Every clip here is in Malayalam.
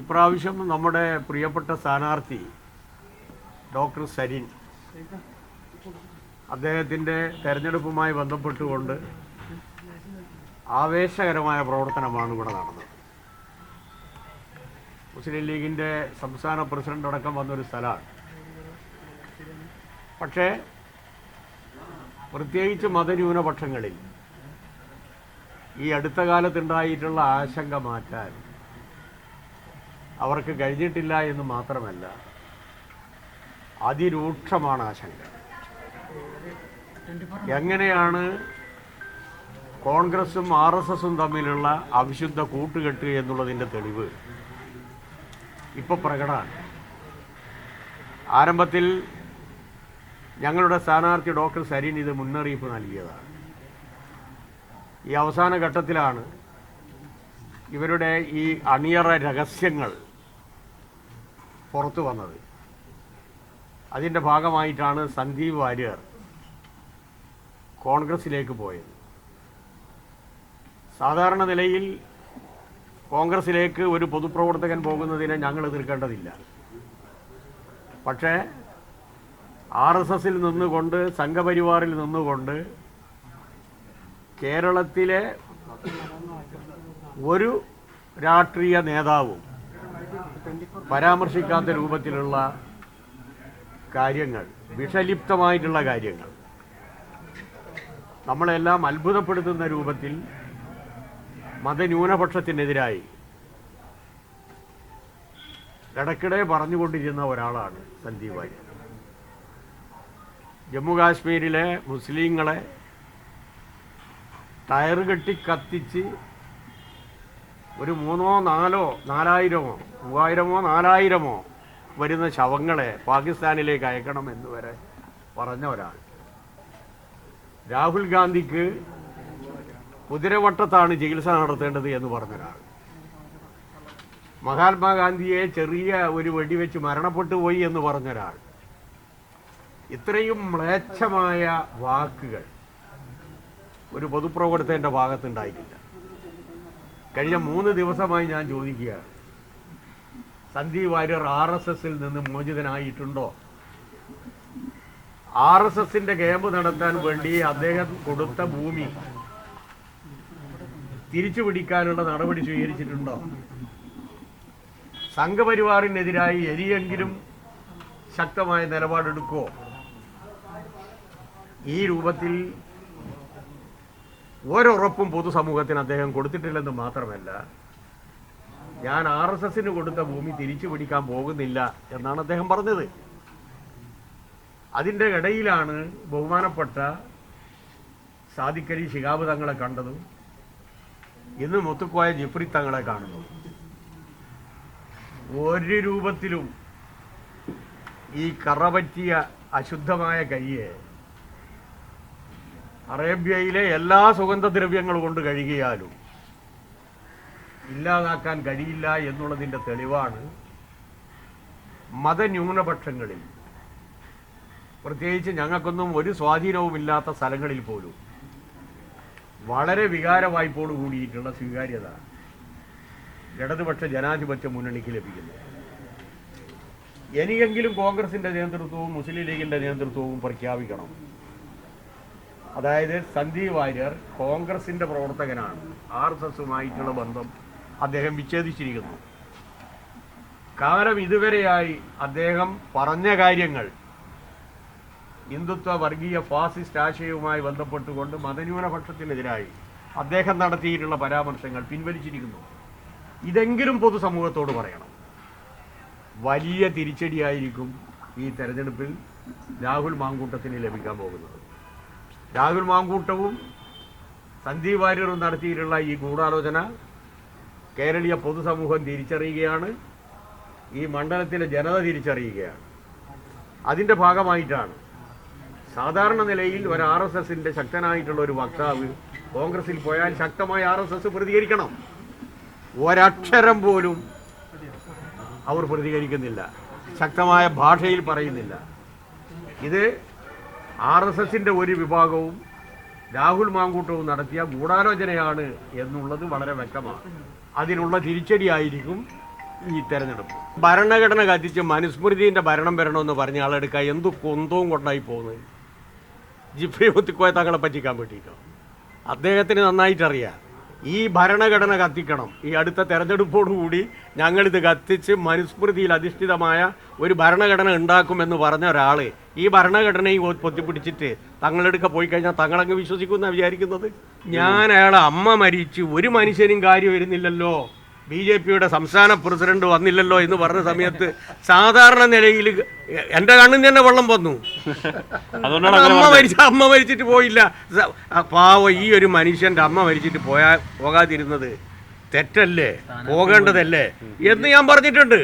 ഇപ്രാവശ്യം നമ്മുടെ പ്രിയപ്പെട്ട സ്ഥാനാർത്ഥി ഡോക്ടർ സരിൻ അദ്ദേഹത്തിന്റെ തെരഞ്ഞെടുപ്പുമായി ബന്ധപ്പെട്ടുകൊണ്ട് ആവേശകരമായ പ്രവർത്തനമാണ് ഇവിടെ നടന്നത്. മുസ്ലിം ലീഗിന്റെ സംസ്ഥാന പ്രസിഡന്റ് അടക്കം വന്നൊരു സ്ഥലമാണ്. പക്ഷേ പ്രത്യേകിച്ച് മതന്യൂനപക്ഷങ്ങളിൽ ഈ അടുത്ത കാലത്തുണ്ടായിട്ടുള്ള ആശങ്ക മാറ്റാൻ അവർക്ക് കഴിഞ്ഞിട്ടില്ല എന്ന് മാത്രമല്ല അതിരൂക്ഷമാണ് ആശങ്ക എങ്ങനെയാണ് കോൺഗ്രസും ആർ എസ് എസും തമ്മിലുള്ള അവിശുദ്ധ കൂട്ടുകെട്ട് എന്നുള്ളതിന്റെ തെളിവ് ഇപ്പോൾ പ്രകടമാണ്. ആരംഭത്തിൽ ഞങ്ങളുടെ സ്ഥാനാർത്ഥി ഡോക്ടർ സരീൻ ഇത് മുന്നറിയിപ്പ് നൽകിയതാണ്. ഈ അവസാന ഘട്ടത്തിലാണ് ഇവരുടെ ഈ അണിയറ രഹസ്യങ്ങൾ പുറത്തു വന്നത്. അതിന്റെ ഭാഗമായിട്ടാണ് സന്ദീപ് വാര്യർ കോൺഗ്രസിലേക്ക് പോയത്. സാധാരണ നിലയിൽ കോൺഗ്രസിലേക്ക് ഒരു പൊതുപ്രവർത്തകൻ പോകുന്നതിനെ ഞങ്ങൾ എതിർക്കേണ്ടതില്ല. പക്ഷേ ആർ എസ് എസിൽ നിന്നുകൊണ്ട് സംഘപരിവാറിൽ നിന്നുകൊണ്ട് കേരളത്തിലെ ഒരു രാഷ്ട്രീയ നേതാവും പരാമർശിക്കാത്ത രൂപത്തിലുള്ള കാര്യങ്ങൾ വിഷലിപ്തമായിട്ടുള്ള കാര്യങ്ങൾ. നമ്മളെല്ലാം അത്ഭുതപ്പെടുത്തുന്ന രൂപത്തിൽ മതന്യൂനപക്ഷത്തിനെതിരായി ഇടയ്ക്കിടെ പറഞ്ഞുകൊണ്ടിരുന്ന ഒരാളാണ് സന്ദീപ് വാര്യർ. ജമ്മുകാശ്മീരിലെ മുസ്ലിങ്ങളെ ടയർ കെട്ടി കത്തിച്ച് ഒരു മൂന്നോ നാലോ നാലായിരമോ മൂവായിരമോ നാലായിരമോ വരുന്ന ശവങ്ങളെ പാകിസ്ഥാനിലേക്ക് അയക്കണം എന്ന് വരെ പറഞ്ഞ ഒരാൾ. രാഹുൽ ഗാന്ധിക്ക് കുതിരവട്ടത്താണ് ചികിത്സ നടത്തേണ്ടത് എന്ന് പറഞ്ഞ ഒരാൾ. മഹാത്മാഗാന്ധിയെ ചെറിയ ഒരു വെടിവെച്ച് മരണപ്പെട്ടു പോയി എന്ന് പറഞ്ഞ ഒരാൾ. ഇത്രയും മ്ലേച്ഛമായ വാക്കുകൾ ഒരു പൊതുപ്രവർത്തകന്റെ ഭാഗത്തുണ്ടായിട്ടില്ല. കഴിഞ്ഞ മൂന്ന് ദിവസമായി ഞാൻ ചോദിക്കുകയാണ്. സന്ദീപ് വാര്യർ ആർ എസ് എസിൽ നിന്ന് മോചിതനായിട്ടുണ്ടോ? ആർ എസ് എസിന്റെ ക്യാമ്പ് നടത്താൻ വേണ്ടി അദ്ദേഹം കൊടുത്ത ഭൂമി തിരിച്ചു പിടിക്കാനുള്ള നടപടി സ്വീകരിച്ചിട്ടുണ്ടോ? സംഘപരിവാറിനെതിരായി എരിയെങ്കിലും ശക്തമായ നിലപാടെടുക്കുമോ ഈ രൂപത്തിൽ ഒരുറപ്പും പൊതുസമൂഹത്തിന് അദ്ദേഹം കൊടുത്തിട്ടില്ലെന്ന് മാത്രമല്ല ഞാൻ ആർ എസ് എസിന് കൊടുത്ത ഭൂമി തിരിച്ചു പിടിക്കാൻ പോകുന്നില്ല എന്നാണ് അദ്ദേഹം പറഞ്ഞത്. അതിന്റെ ഇടയിലാണ് ബഹുമാനപ്പെട്ട സാദിക്കരി ശിഹാബ് തങ്ങളെ കണ്ടതും ഇന്ന് മുത്തുക്കോയ ജിഫ്രി തങ്ങളെ കാണുന്നു ഒരു രൂപത്തിലും ഈ കറപറ്റിയ അശുദ്ധമായ കൈയെ അറേബ്യയിലെ എല്ലാ സുഗന്ധദ്രവ്യങ്ങൾ കൊണ്ട് കഴുകിയാലും ഇല്ലാതാക്കാൻ കഴിയില്ല എന്നുള്ളതിന്റെ തെളിവാണ് മതന്യൂനപക്ഷങ്ങളിൽ. പ്രത്യേകിച്ച് ഞങ്ങൾക്കൊന്നും ഒരു സ്വാധീനവുമില്ലാത്ത സ്ഥലങ്ങളിൽ പോലും വളരെ വികാരവായ്പോട് കൂടിയിട്ടുള്ള സ്വീകാര്യത ഇടതുപക്ഷ ജനാധിപത്യ മുന്നണിക്ക് ലഭിക്കുന്നു. എനിക്കെങ്കിലും കോൺഗ്രസിന്റെ നേതൃത്വവും മുസ്ലിം ലീഗിന്റെ നേതൃത്വവും പ്രഖ്യാപിക്കണം. അതായത് സന്ദീപ് വാര്യർ കോൺഗ്രസിന്റെ പ്രവർത്തകനാണ്. ആർ എസ് എസുമായിട്ടുള്ള ബന്ധം അദ്ദേഹം വിച്ഛേദിച്ചിരിക്കുന്നു. കാലം ഇതുവരെയായി അദ്ദേഹം പറഞ്ഞ കാര്യങ്ങൾ ഹിന്ദുത്വ വർഗീയ ഫാസിസ്റ്റ് ആശയവുമായി ബന്ധപ്പെട്ടുകൊണ്ട് മതന്യൂനപക്ഷത്തിനെതിരായി അദ്ദേഹം നടത്തിയിട്ടുള്ള പരാമർശങ്ങൾ പിൻവലിച്ചിരിക്കുന്നു. ഇതെങ്കിലും പൊതുസമൂഹത്തോട് പറയണം. വലിയ തിരിച്ചടിയായിരിക്കും ഈ തെരഞ്ഞെടുപ്പിൽ രാഹുൽ മാങ്കൂട്ടത്തിന് ലഭിക്കാൻ പോകുന്നത്. രാഹുൽ മാങ്കൂട്ടവും സന്ദീപ് വാര്യറും നടത്തിയിട്ടുള്ള ഈ ഗൂഢാലോചന കേരളീയ പൊതുസമൂഹം തിരിച്ചറിയുകയാണ്. ഈ മണ്ഡലത്തിലെ ജനത തിരിച്ചറിയുകയാണ്. അതിന്റെ ഭാഗമായിട്ടാണ്. സാധാരണ നിലയിൽ ഒരു ആർ എസ് എസിന്റെ ശക്തനായിട്ടുള്ള ഒരു വക്താവ് കോൺഗ്രസിൽ പോയാൽ ശക്തമായി ആർ എസ് എസ് പ്രതികരിക്കണം. ഒരക്ഷരം പോലും അവർ പ്രതികരിക്കുന്നില്ല. ശക്തമായ ഭാഷയിൽ പറയുന്നില്ല. ഇത് ആർ എസ് എസിന്റെ ഒരു വിഭാഗവും രാഹുൽ മാങ്കൂട്ടവും നടത്തിയ ഗൂഢാലോചനയാണ് എന്നുള്ളത് വളരെ വ്യക്തമാണ്. അതിനുള്ള തിരിച്ചടിയായിരിക്കും ഈ തെരഞ്ഞെടുപ്പ്. ഭരണഘടന കത്തിച്ച് മനുസ്മൃതിന്റെ ഭരണം വരണമെന്ന് പറഞ്ഞ ആളെടുക്കുക എന്ത് കൊന്തവും കൊണ്ടായി പോകുന്നത്? ജിഫ്രി മുത്തിക്കോയ തങ്ങളെ പറ്റിക്കാൻ വേണ്ടിയിട്ടോ? അദ്ദേഹത്തിന് നന്നായിട്ടറിയാം. ഈ ഭരണഘടന കത്തിക്കണം. ഈ അടുത്ത തെരഞ്ഞെടുപ്പോടുകൂടി ഞങ്ങളിത് കത്തിച്ച് മനുസ്മൃതിയിൽ അധിഷ്ഠിതമായ ഒരു ഭരണഘടന ഉണ്ടാക്കുമെന്ന് പറഞ്ഞ ഒരാൾ ഈ ഭരണഘടനയും പൊത്തിപ്പിടിച്ചിട്ട് തങ്ങളെടുക്ക പോയി കഴിഞ്ഞാൽ തങ്ങളങ്ങ് വിശ്വസിക്കുമെന്നാണ് വിചാരിക്കുന്നത്? ഞാൻ അയാളെ അമ്മ മരിച്ചു. ഒരു മനുഷ്യനും കാര്യം വരുന്നില്ലല്ലോ. ബി ജെ പിയുടെ സംസ്ഥാന പ്രസിഡന്റ് വന്നില്ലല്ലോ എന്ന് പറഞ്ഞ സമയത്ത് സാധാരണ നിലയിൽ എന്റെ കണ്ണിൽ തന്നെ വെള്ളം വന്നു. അമ്മ മരിച്ച അമ്മ മരിച്ചിട്ട് പോയില്ല. പാവ ഈ ഒരു മനുഷ്യന്റെ അമ്മ മരിച്ചിട്ട് പോയാ പോകാതിരുന്നത് തെറ്റല്ലേ? പോകേണ്ടതല്ലേ? എന്ന് ഞാൻ പറഞ്ഞിട്ടുണ്ട്.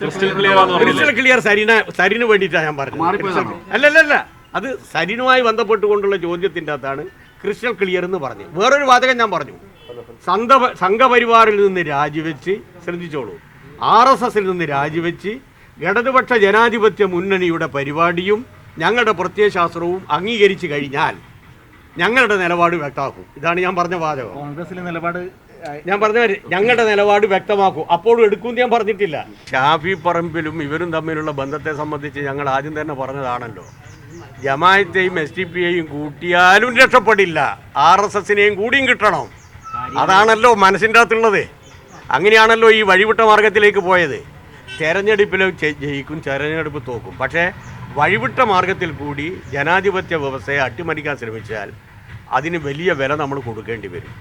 ക്രിസ്റ്റൽ ക്ലിയർ ആണെന്ന് പറഞ്ഞില്ലേ? ക്രിസ്റ്റൽ ക്ലിയർ സരിന സരിന് വേണ്ടിയിട്ടാണ് ഞാൻ പറഞ്ഞത്. അല്ലല്ലല്ല. അത് സരിനുമായി ബന്ധപ്പെട്ടുകൊണ്ടുള്ള ചോദ്യത്തിന്റെ അകത്താണ് ക്രിസ്റ്റൽ ക്ലിയർ എന്ന് പറഞ്ഞു വേറൊരു വാചകം ഞാൻ പറഞ്ഞു. സംഘ സംഘപരിവാറിൽ നിന്ന് രാജിവെച്ച് ശ്രദ്ധിച്ചോളൂ. ആർ എസ് എസിൽ നിന്ന് രാജിവെച്ച് ഇടതുപക്ഷ ജനാധിപത്യ മുന്നണിയുടെ പരിപാടിയും ഞങ്ങളുടെ പ്രത്യയശാസ്ത്രവും അംഗീകരിച്ചു കഴിഞ്ഞാൽ ഞങ്ങളുടെ നിലപാട് വ്യക്തമാക്കും. ഇതാണ് ഞാൻ പറഞ്ഞ വാചകം. കോൺഗ്രസിലെ നിലപാട് ഞാൻ പറഞ്ഞ ഞങ്ങളുടെ നിലപാട് വ്യക്തമാക്കും. അപ്പോഴും എടുക്കുമെന്ന് ഞാൻ പറഞ്ഞിട്ടില്ല. ഷാഫി പറമ്പിലും ഇവരും തമ്മിലുള്ള ബന്ധത്തെ സംബന്ധിച്ച് ഞങ്ങൾ ആദ്യം തന്നെ പറഞ്ഞതാണല്ലോ. ജമായത്തെയും എസ് ടി പി യെയും കൂട്ടിയാലും രക്ഷപ്പെടില്ല. ആർ എസ് എസിനെയും കൂടിയും കിട്ടണം. അതാണല്ലോ മനസ്സിന്റെ അകത്തുള്ളത്. അങ്ങനെയാണല്ലോ ഈ വഴിവിട്ട മാർഗത്തിലേക്ക് പോയത്. തെരഞ്ഞെടുപ്പിൽ ജയിക്കും തെരഞ്ഞെടുപ്പ് തോക്കും. പക്ഷേ വഴിവിട്ട മാർഗത്തിൽ കൂടി ജനാധിപത്യ വ്യവസ്ഥയെ അട്ടിമറിക്കാൻ ശ്രമിച്ചാൽ അതിന് വലിയ വില നമ്മൾ കൊടുക്കേണ്ടി വരും.